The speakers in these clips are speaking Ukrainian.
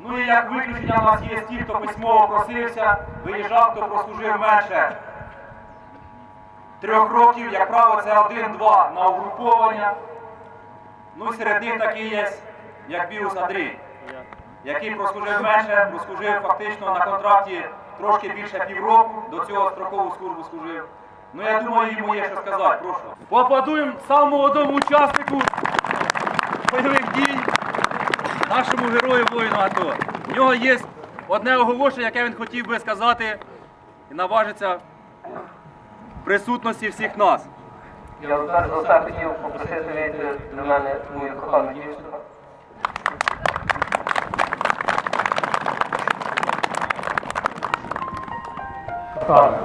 Ну і як виключення у нас є ті, хто письмово просився, виїжджав, хто прослужив менше трьох років, як правило, це один-два на угруповання. Ну і серед них такий є, як Біус Андрій, який прослужив менше, прослужив фактично на контракті трошки більше півроку, до цього строкову службу служив. Ну я думаю, йому є що сказати, прошу. Поаплодуємо самому молодому учаснику нашому герою воїну АТО. У нього є одне оголошення, яке він хотів би сказати і наважиться в присутності всіх нас. Я перш за хотів попросити вийти до мене мою кохану дівчину. Кохана,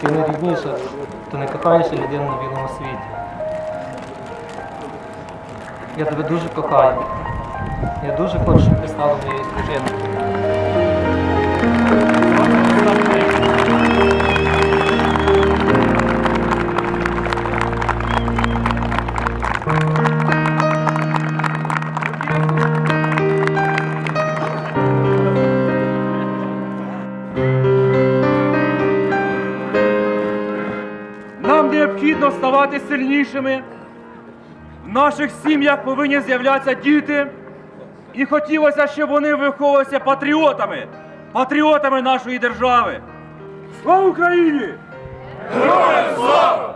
ти найрідніша, ти найкоханіша людина на білому світі. Я тебе дуже кохаю. Я дуже хочу, щоб ти стала моєю дружиною. Нам необхідно ставати сильнішими. В наших сім'ях повинні з'являтися діти. І хотілося, щоб вони виховувалися патріотами, патріотами нашої держави. Слава Україні! Героям слава!